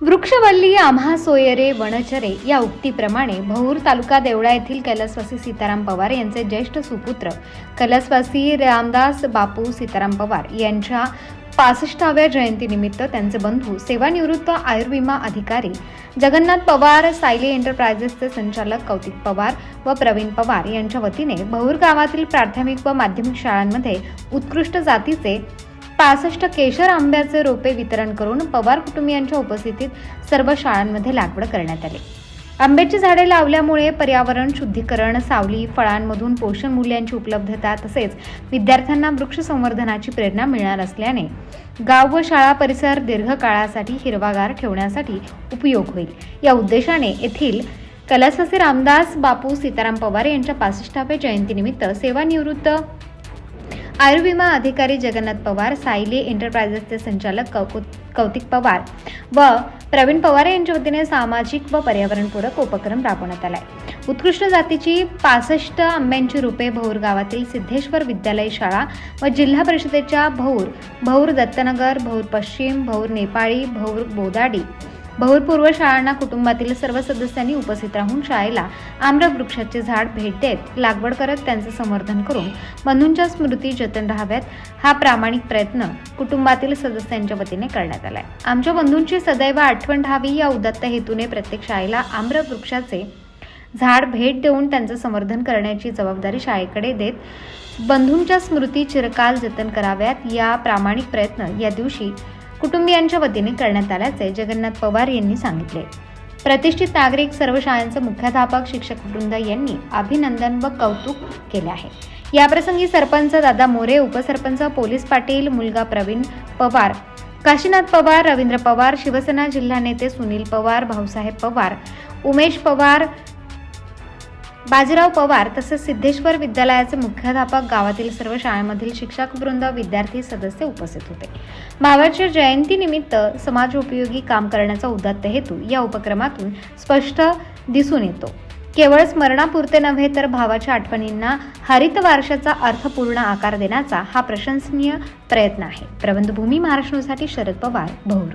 वृक्षवल्ली आम्हा सोयरे वनचरे या उक्तीप्रमाणे भौर तालुका देवळा येथील कैलासवासी सीताराम पवार यांचे ज्येष्ठ सुपुत्र कैलासवासी रामदास बापू सीताराम पवार यांच्या पासष्टाव्या जयंतीनिमित्त त्यांचे बंधू सेवानिवृत्त आयुर्विमा अधिकारी जगन्नाथ पवार सायली एंटरप्राइजेसचे संचालक कौतिक पवार व प्रवीण पवार यांच्या वतीने भौर गावातील प्राथमिक व माध्यमिक शाळांमध्ये उत्कृष्ट जातीचे पासष्ट केशर आंब्याचे रोपे वितरण करून पवार कुटुंबियांच्या उपस्थितीत सर्व शाळांमध्ये लागवड करण्यात आली. आंब्याची झाडे लावल्यामुळे पर्यावरण शुद्धीकरण सावली फळांमधून पोषण मूल्यांची उपलब्धता तसेच विद्यार्थ्यांना वृक्ष संवर्धनाची प्रेरणा मिळणार असल्याने गाव व शाळा परिसर दीर्घकाळासाठी हिरवागार ठेवण्यासाठी उपयोग होईल. या उद्देशाने येथील कैलासवासी रामदास बापू सीताराम पवार यांच्या पासष्टाव्या जयंतीनिमित्त सेवानिवृत्त आयुर्विमा अधिकारी जगन्नाथ पवार सायली एंटरप्राइजेसचे संचालक कौकु कौतिक पवार व प्रवीण पवार यांच्या वतीने सामाजिक व पर्यावरणपूरक उपक्रम राबवण्यात आलाय. उत्कृष्ट जातीची पासष्ट आंब्यांची रुपे भौर गावातील सिद्धेश्वर विद्यालय शाळा व जिल्हा परिषदेच्या भौर भौर दत्तनगर भौर पश्चिम भौर नेपाळी भौर बोदाडी बहुपूर्व शाळांना कुटुंबातील सर्व सदस्यांनी उपस्थित राहून शाळेला आम्रवृक्षाचे झाड भेट देत लागवड करत त्यांचे संवर्धन करून बंधूंच्या स्मृती जतन राहाव्यात हा प्रामाणिक प्रयत्न कुटुंबातील सदस्यांच्या वतीने करण्यात आलाय. आमच्या बंधूंची सदैव आठवण राहावी या उदात्त हेतूने प्रत्येक शाळेला आम्रवृक्षाचे झाड भेट देऊन त्यांचं संवर्धन करण्याची जबाबदारी शाळेकडे देत बंधूंच्या स्मृती चिरकाल जतन कराव्यात या प्रामाणिक प्रयत्न या दिवशी कुटुंबियांच्या वतीने करण्यात आल्याचे जगन्नाथ पवार यांनी सांगितले. प्रतिष्ठित नागरिक सर्व शाळांचे मुख्याध्यापक शिक्षक वृंद यांनी अभिनंदन व कौतुक केले आहे. याप्रसंगी सरपंच दादा मोरे उपसरपंच पोलीस पाटील मुलगा प्रवीण पवार काशीनाथ पवार रवींद्र पवार शिवसेना जिल्हा नेते सुनील पवार भाऊसाहेब पवार उमेश पवार बाजीराव पवार तसेच सिद्धेश्वर विद्यालयाचे मुख्याध्यापक गावातील सर्व शाळांमधील शिक्षक वृंद विद्यार्थी सदस्य उपस्थित होते. भावाच्या जयंतीनिमित्त समाजोपयोगी काम करण्याचा उदात्त हेतू या उपक्रमातून स्पष्ट दिसून येतो. केवळ स्मरणापुरते नव्हे तर भावाच्या आठवणींना हरित वारशाचा अर्थपूर्ण आकार देण्याचा हा प्रशंसनीय प्रयत्न आहे. प्रबंधभूमी महाराष्ट्रासाठी शरद पवार भौर.